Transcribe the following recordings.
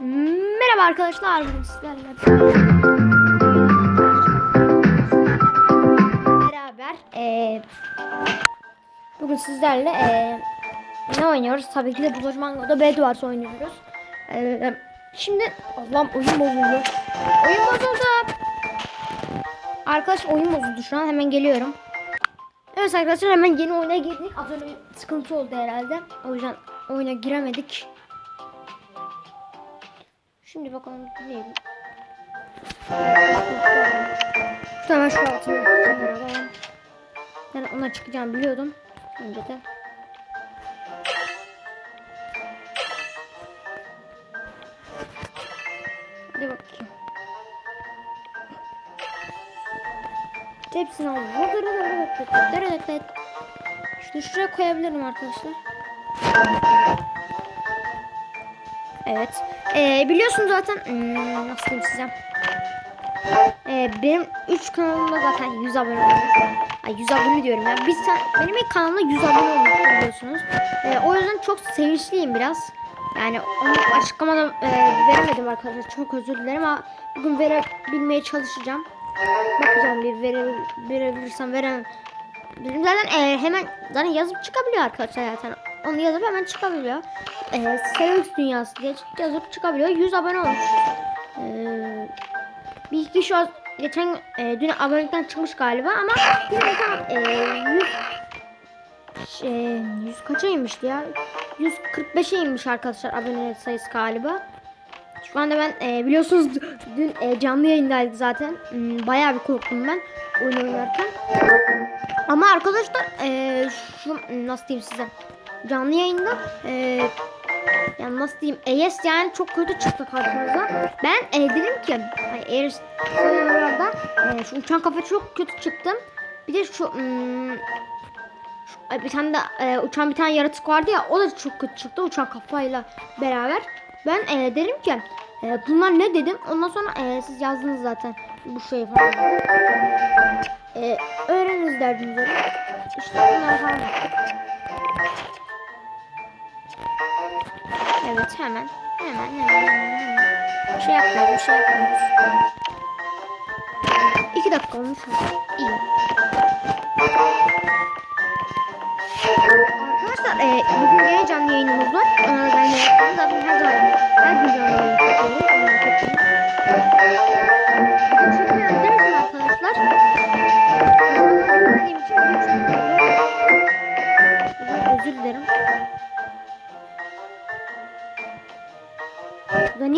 Merhaba arkadaşlar. Beraber eee, bugün sizlerle eee, ne oynuyoruz? Tabii ki de Buloj Mango'da Bedwars oynuyoruz. Eee, şimdi Allah'ım oyun bozuldu. Oyun bozuldu. Arkadaş oyun bozuldu şu an. Hemen geliyorum. Evet arkadaşlar hemen yeni oyuna girdik. Az önce sıkıntı oldu herhalde. O yüzden oyuna giremedik. Şimdi bakalım dinleyelim. Hemen şu altına kamerada. Ben ona çıkacağım biliyordum. Önceden. Hadi bakayım. Hepsini aldım. Şunu şuraya koyabilirim arkadaşlar. Evet. Ee, biliyorsunuz zaten hmm, nasıl diyeyim size. Ee, benim 3 kanalımda zaten 100 abone olmuş. Ay 100 abone diyorum ya. Biz benim ilk kanalımda 100 abone olmuş biliyorsunuz. Ee, o yüzden çok sevinçliyim biraz. Yani onu açıklamada e, veremedim arkadaşlar. Çok özür dilerim ama bugün verebilmeye çalışacağım. Bakacağım bir vere, verebilirsem veremem. Zaten e, hemen zaten yazıp çıkabiliyor arkadaşlar zaten. Onu yazıp hemen çıkabiliyor. E, Serux Dünyası diye yazıp çıkabiliyor. 100 abone olmuş. E, bir kişi o- geçen e, dün abonelikten çıkmış galiba ama yine de tam, e, 100 şey, 100 kaça inmişti ya? 145'e inmiş arkadaşlar abone sayısı galiba. Şu anda ben e, biliyorsunuz dün e, canlı yayındaydık zaten. Hmm, bayağı bir korktum ben oyun oynarken. Ama arkadaşlar e, şu nasıl diyeyim size canlı yayında e, yani nasıl diyeyim ES yani çok kötü çıktı karşımıza. Ben e, dedim ki hani eğer oyunlarda e, şu uçan kafa çok kötü çıktım. Bir de şu hmm, şu- bir tane de e, uçan bir tane yaratık vardı ya o da çok kötü çıktı uçan kafayla beraber. Ben e, dedim ki e, bunlar ne dedim. Ondan sonra e, siz yazdınız zaten bu şeyi falan. E, öğreniriz derdiniz öyle. İşte bunlar falan. Evet hemen. Hemen hemen hemen hemen. Şey yapmıyoruz bir şey yapmıyoruz. İki dakika olmuş mu? İyi. Arkadaşlar e, bugün yine canlı yayınımız var. Ona da ben de yaptım. Zaten her zaman her gün canlı yayın yapıyoruz. Merak etmeyin.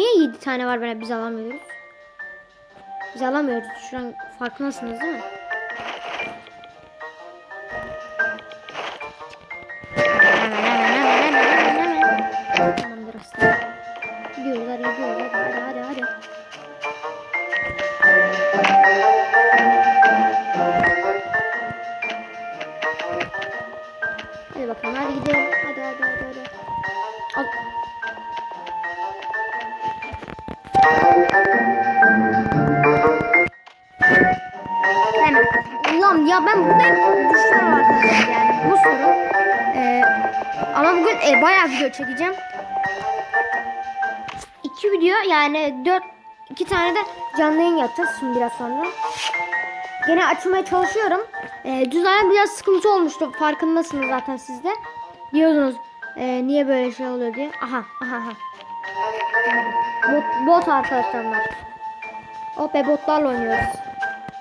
Niye 7 tane var böyle biz alamıyoruz? Biz alamıyoruz. Şu an farkındasınız değil mi? Tamamdır aslında. Gidiyoruz hadi hadi hadi hadi. Hadi bakalım hadi gidelim. Hadi hadi hadi hadi. Al. Ulan ya ben burada hep düşüyorum arkadaşlar yani bu sorun. Ee, ama bugün e, bayağı video çekeceğim. İki video yani dört iki tane de canlı yayın yapacağız şimdi biraz sonra. Gene açmaya çalışıyorum. Ee, düzenli biraz sıkıntı olmuştu farkındasınız zaten siz de. Diyordunuz e, niye böyle şey oluyor diye. Aha aha aha. Bot, bot arkadaşlar. Oh be botlarla oynuyoruz.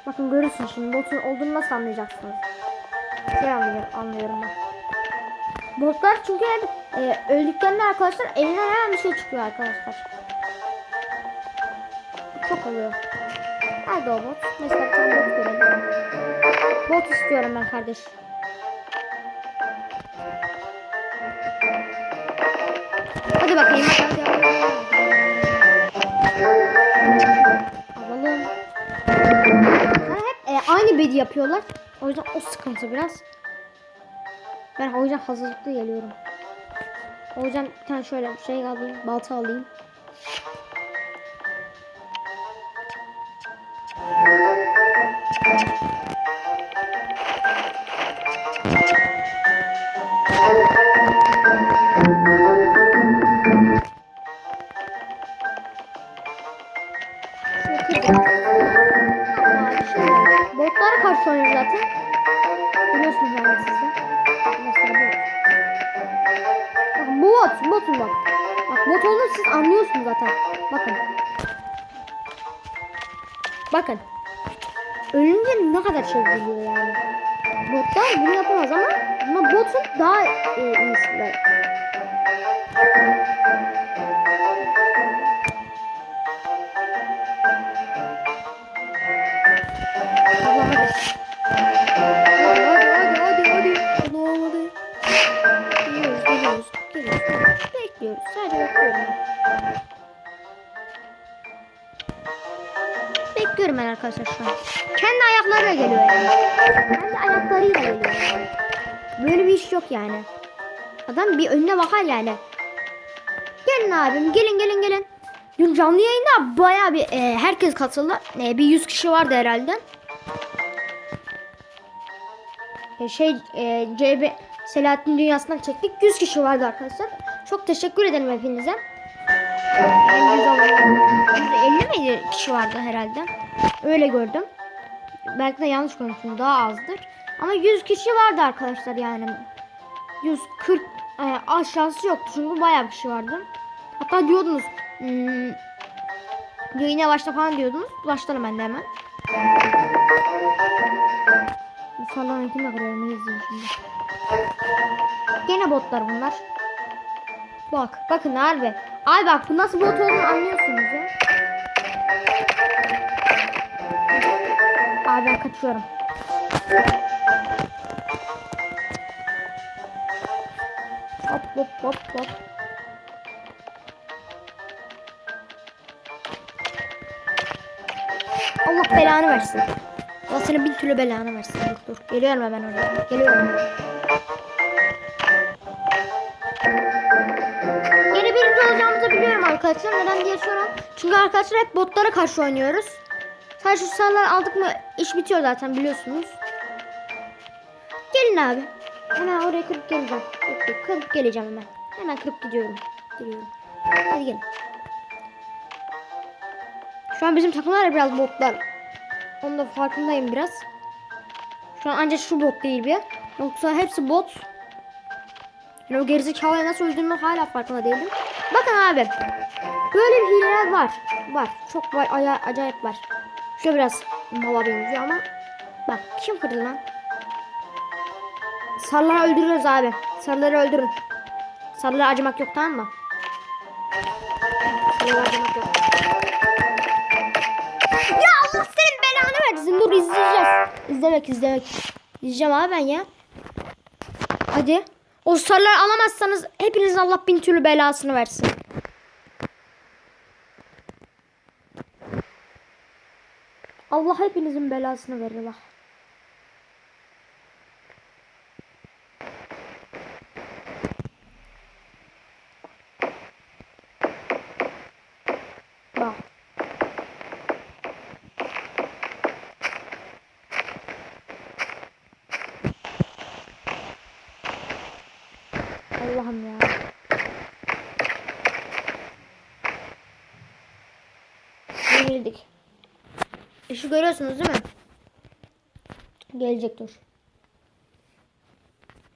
Bakın görürsün şimdi botun olduğunu nasıl anlayacaksınız. Şey anlıyorum, anlıyorum ben. Botlar çünkü hep e, öldüklerinde arkadaşlar elinden hemen bir şey çıkıyor arkadaşlar. Çok oluyor. Nerede o bot? Mesela tane bot görelim. Bot istiyorum ben kardeş. Hadi bakayım. Hadi. Aynı bedi yapıyorlar. O yüzden o sıkıntı biraz. Ben o yüzden hazırlıklı geliyorum. O yüzden bir tane şöyle bir şey alayım. Balta alayım. oynuyoruz bot. Botun bak. Bak bot olduğunu siz anlıyorsunuz zaten. Bakın. Bakın. Ölünce ne kadar şey geliyor yani. Botlar bunu yapamaz ama ama botun daha e, iyisi. Arkadaşlar şu an. Kendi ayaklarıyla geliyor yani. Kendi ayaklarıyla geliyor. Böyle bir iş yok yani. Adam bir önüne bakar yani. Gelin abim gelin gelin gelin. Dün canlı yayında baya bir e, herkes katıldı. E, bir 100 kişi vardı herhalde. E, şey e, CB Selahattin Dünyası'ndan çektik. 100 kişi vardı arkadaşlar. Çok teşekkür ederim hepinize. Yani 150 miydi kişi vardı herhalde. Öyle gördüm. Belki de yanlış konuştum. Daha azdır. Ama 100 kişi vardı arkadaşlar yani. 140 e, aşağısı yoktu çünkü bayağı bir kişi vardı. Hatta diyordunuz hmm, yayına başla falan diyordunuz. Başlarım ben de hemen. Bu sallanınkini de kırıyorum. iyi izleyin şimdi. Gene botlar bunlar. Bak bakın harbi. Ay bak bu nasıl bot olduğunu anlıyorsunuz ya. Abi ben kaçıyorum. Hop hop hop hop. Allah belanı versin. Allah senin bin türlü belanı versin. Dur dur. Geliyorum hemen oraya. Geliyorum. Arkadaşlar. Neden diye sorun. Çünkü arkadaşlar hep botlara karşı oynuyoruz. Sadece şu sıralar aldık mı iş bitiyor zaten biliyorsunuz. Gelin abi. Hemen oraya kırıp geleceğim. Kırıp geleceğim hemen. Hemen kırıp gidiyorum. Gidiyorum. Hadi gelin. Şu an bizim takımlar biraz botlar. Onun da farkındayım biraz. Şu an ancak şu bot değil bir. Yoksa hepsi bot. Yani o gerizekalıya nasıl öldüğümü hala farkında değilim. Bakın abi. Böyle bir hileler var. Var. Çok var. acayip var. Şöyle biraz mala benziyor ama. Bak kim kırdı lan? Sarıları öldürüyoruz abi. Sarıları öldürün. Sarılara acımak yok tamam mı? Sarılara acımak yok. Ya Allah senin belanı versin. Dur izleyeceğiz. İzlemek izlemek. İzleyeceğim abi ben ya. Hadi. O sarıları alamazsanız hepiniz Allah bin türlü belasını versin. Allah hepinizin belasını verir bak. Allah'ım ya. Yenildik. İşi görüyorsunuz değil mi? Gelecek dur.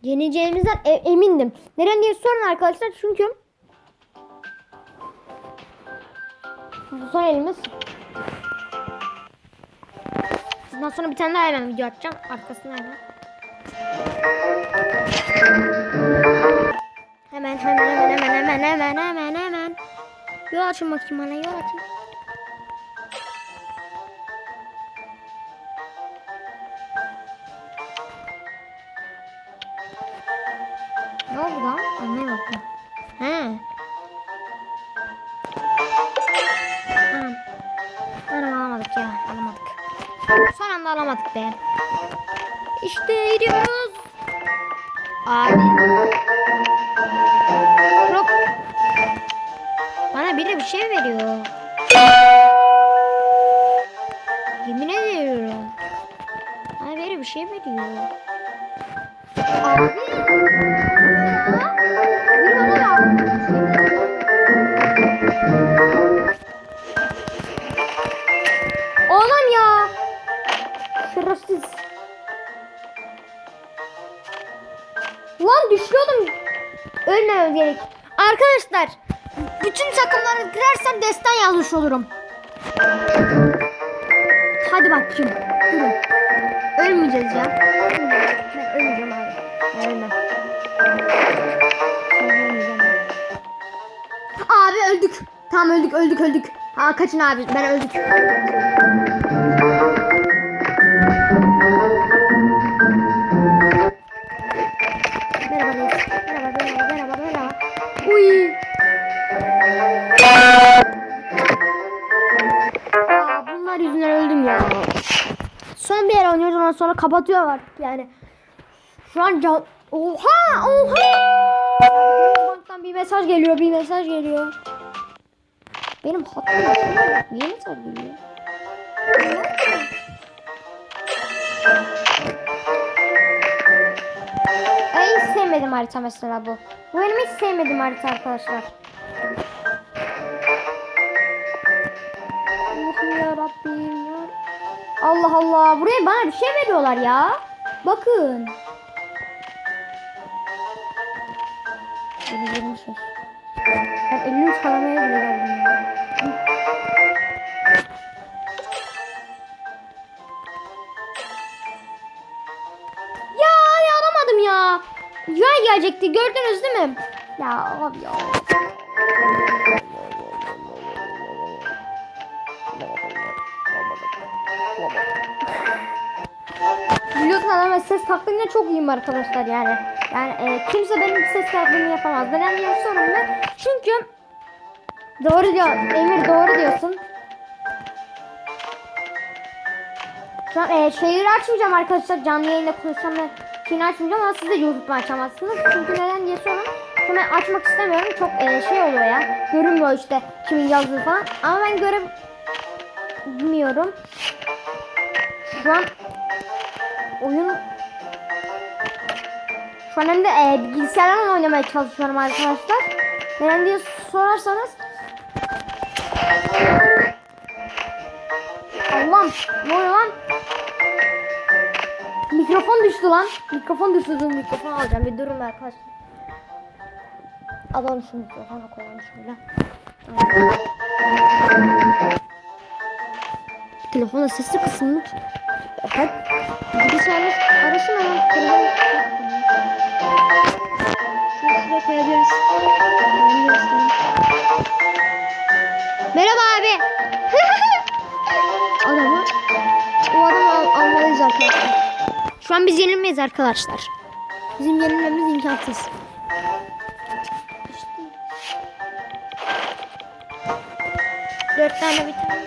Yeneceğimizden e- emindim. Neden diye sorun arkadaşlar çünkü bu son elimiz. Bundan sonra bir tane daha hemen video atacağım. Arkasına hemen. Hemen hemen hemen hemen hemen hemen hemen hemen. Yol açın bakayım bana yol açın. Alamadık be. İşte gidiyoruz. Abi. Hop. Bana biri bir şey veriyor. Yemin ediyorum. Bana biri bir şey veriyor. Abi. Gölgelik. Arkadaşlar bütün takımları girersem destan yazmış olurum. Hadi bakayım. Durun. Ölmeyeceğiz ya. Ölmeyeceğim abi. Ben. Abi öldük. Tamam öldük öldük öldük. Aa kaçın abi ben öldük. Uy. Aa, bunlar yüzünden öldüm ya. Son bir yer oynuyoruz ondan sonra kapatıyorlar yani. Şu an can... Oha! Oha! Banktan bir mesaj geliyor, bir mesaj geliyor. Benim hattım. Niye mesaj geliyor? Sevmedim harita mesela bu. Bu benim hiç sevmediğim harita arkadaşlar. Allah Allah. Buraya bana bir şey veriyorlar ya. Bakın. Ben 53 kalamaya bile geldim. Ya gelecekti gördünüz değil mi? Ya abi ya. Biliyorsun ama ses taklidine çok iyiyim arkadaşlar yani. Yani e, kimse benim ses taklidimi yapamaz. Neden diye sorun ne? Çünkü doğru diyor. Emir doğru diyorsun. Şu an e, şeyleri açmayacağım arkadaşlar. Canlı yayında konuşacağım ve şeyini açmayacağım ama siz de YouTube'dan açamazsınız. Çünkü neden diye sorun. Hemen açmak istemiyorum. Çok e, şey oluyor ya. Görünmüyor işte kimin yazdığı falan. Ama ben göremiyorum. Şu an oyun şu an hem de e, bilgisayardan oynamaya çalışıyorum arkadaşlar. Neden diye sorarsanız Allah'ım ne oluyor lan? Mikrofon düştü lan. Mikrofon düştü. Dur mikrofon alacağım. Bir durun arkadaşlar. Alalım şu mikrofonu koyalım şöyle. Telefonda sesi kısılmış. Hep bilgisayarımız arasın ama an biz yenilmeyiz arkadaşlar. Bizim yenilmemiz imkansız. Dört tane bir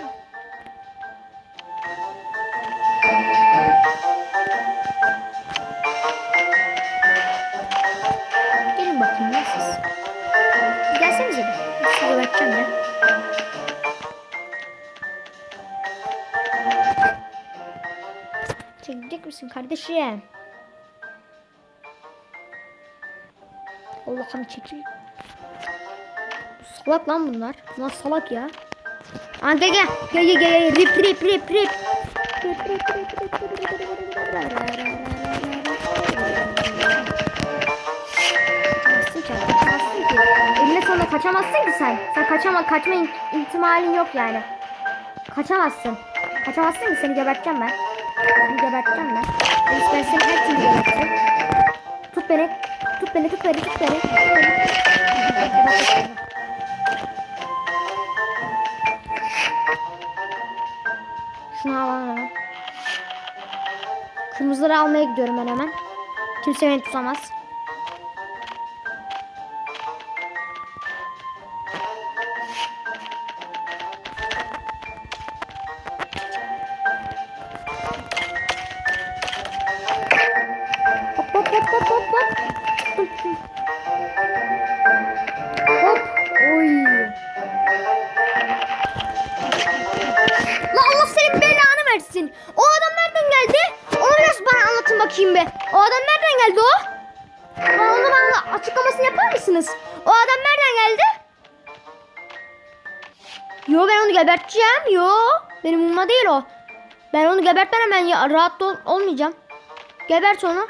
Çekecek misin kardeşim? Allah'ım çekil. Salak lan bunlar. Bunlar salak ya. Aa gel gel. Gel gel gel. Rip rip rip rip. Eline sonunda kaçamazsın ki sen. Sen kaçama, kaçma in- ihtimalin yok yani. Kaçamazsın. Kaçamazsın ki seni geberteceğim ben. Seni geberteceğim ben. Her türlü geberteceğim. Tut beni. Tut beni, tut beni, tut beni. Tut beni. Şunu alalım hemen. Kırmızıları almaya gidiyorum ben hemen. Kimse beni tutamaz. Mısınız? O adam nereden geldi? Yo ben onu geberteceğim. Yo. Benim umma değil o. Ben onu gebertmem ben ya rahat ol- olmayacağım. Gebert onu.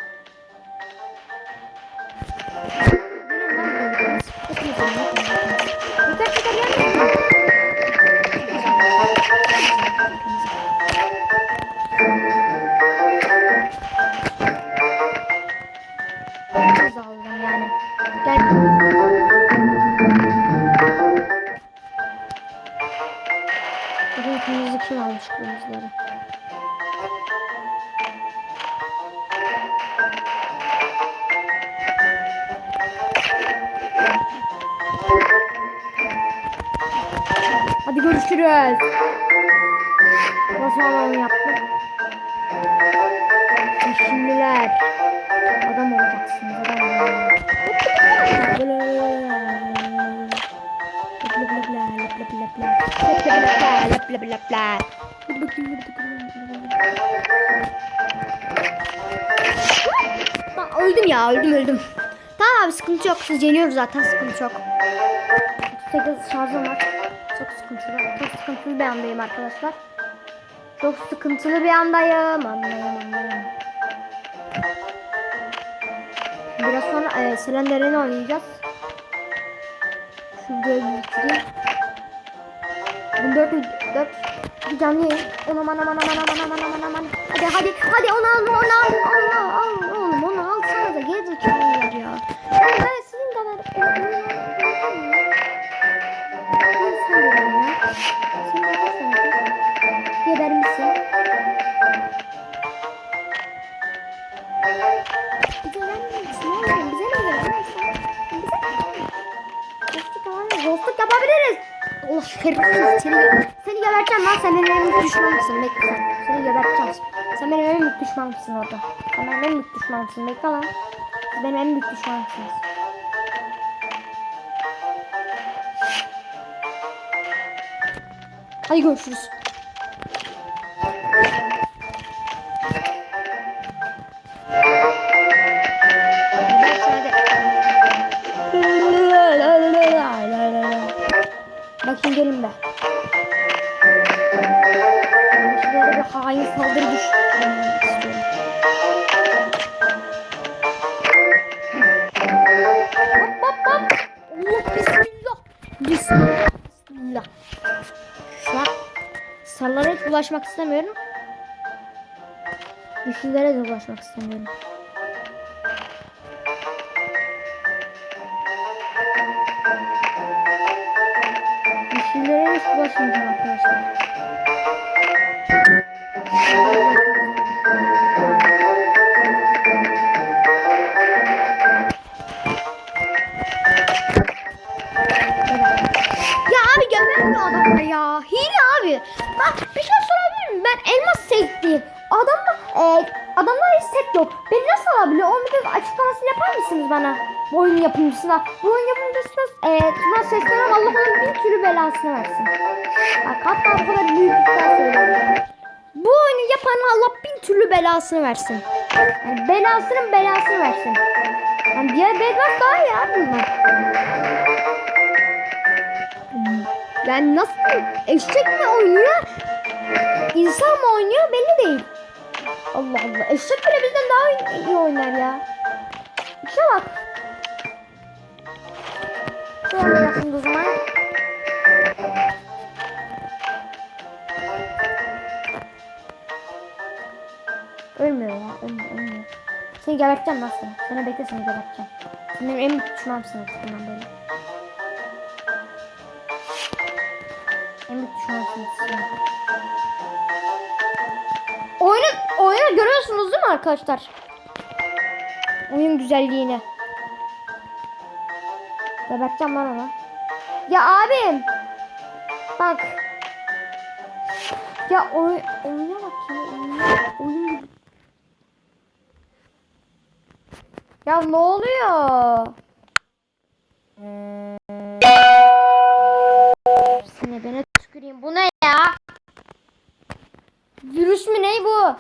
Görüşürüz. Nasıl alanı yaptım? Şimdiler. Adam olacaksınız adam. Öldüm ya öldüm öldüm. Tamam abi sıkıntı yok. Siz yeniyoruz zaten sıkıntı yok. 38 şarjım var. Çok sıkıntılı. Bir andayım arkadaşlar. Çok sıkıntılı bir andayım. Andayım andayım. Biraz sonra e, Selender'ini oynayacağız. Şu bölümü bitireyim. Bu dört, dört bir canlı yayın. Aman aman aman aman aman aman aman. Hadi hadi hadi onu al onu al onu al yapabiliriz. Allah şerefsiz seni, seni geberteceğim lan sen benim en büyük düşmanımsın bekle sen. Seni geberteceğim. Sen benim en büyük düşmanımsın orada. Sen benim en büyük düşmanımsın bekle lan. Siz benim en büyük düşmanımsınız. Hadi görüşürüz. Sarılara hiç ulaşmak istemiyorum. Güçlülere de ulaşmak istemiyorum. Güçlülere hiç ulaşmayacağım arkadaşlar. Sektiyim. Adamda e, adamlar hiç set yok. Beni nasıl alabiliyor? Onun bir açıklamasını yapar mısınız bana? Bu oyun yapımcısına. Bu oyun yapımcısına e, buna seslenen Allah onun bin türlü belasını versin. Bak hatta bu kadar büyük iddia söylüyorum. Bu oyunu yapan Allah bin türlü belasını versin. Yani belasının belasını versin. Yani diğer bedbaht daha iyi abi bunlar. Yani nasıl? Eşek mi oynuyor? İnsan mı oynuyor belli değil. Allah Allah. Eşek bile bizden daha iyi, oynar ya. İşe bak. Şöyle yapın o zaman. Ölmüyor ya. Ölmüyor, ölmüyor. Seni geberteceğim lan seni. Seni bekle seni geberteceğim. Sen benim en büyük düşmanımsın artık bundan böyle. En büyük düşmanımsınız Oyunu, görüyorsunuz değil mi arkadaşlar? Oyun güzelliğini. Geberteceğim lan onu. Ya abim. Bak. Ya oy, oyuna bak ya. Oyuna, oyun. Ya ne oluyor? Seni bana tüküreyim. Bu ne ya? Virüs mü ne bu?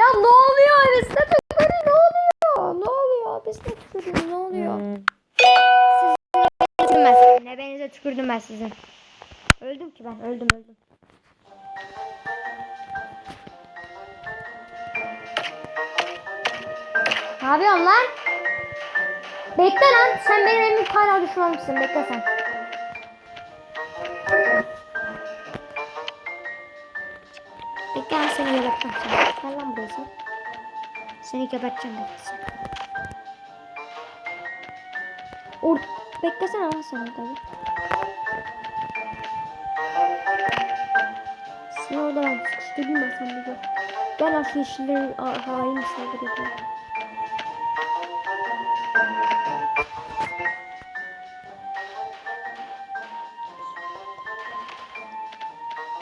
Ya ne oluyor? De tüküreyim ne oluyor? Ne oluyor? De tüküreyim ne oluyor? Sizin ben sizin. Ebenize tükürdüm ben sizin. Öldüm ki ben öldüm öldüm. Ne yapıyorsun lan? Bekle lan. Sen benim en büyük hala düşmanımsın. Bekle sen. Ben seni geberteceğim sen. Gel lan buraya sen. Seni geberteceğim bekle sen. Or Beklesene lan sen orada bir. İşte bilmem sen bir gör. Gel aslında yeşillerin a- hain saldırı yapalım.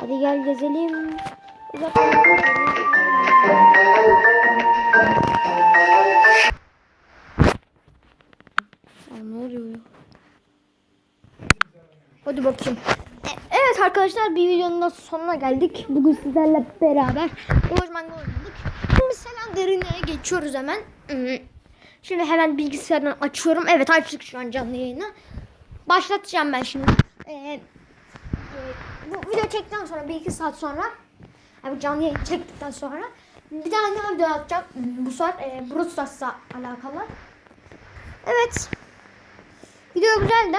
Hadi gel gezelim. Hadi bakayım. E- Evet arkadaşlar bir videonun da sonuna geldik. Bugün sizlerle beraber lojmanda oynadık. Şimdi Selen Derinliğe geçiyoruz hemen. Hmm. Şimdi hemen bilgisayardan açıyorum. Evet açtık şu an canlı yayını. Başlatacağım ben şimdi. Ee, bu video çektikten sonra bir iki saat sonra yani canlı yayın çektikten sonra bir tane video atacağım. Bu sefer e, Brawl alakalı. Evet. Video güzeldi.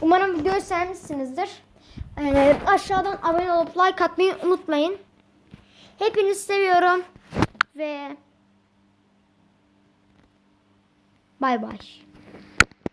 Umarım videoyu sevmişsinizdir. Ee, aşağıdan abone olup like atmayı unutmayın. Hepinizi seviyorum. Ve bay bay.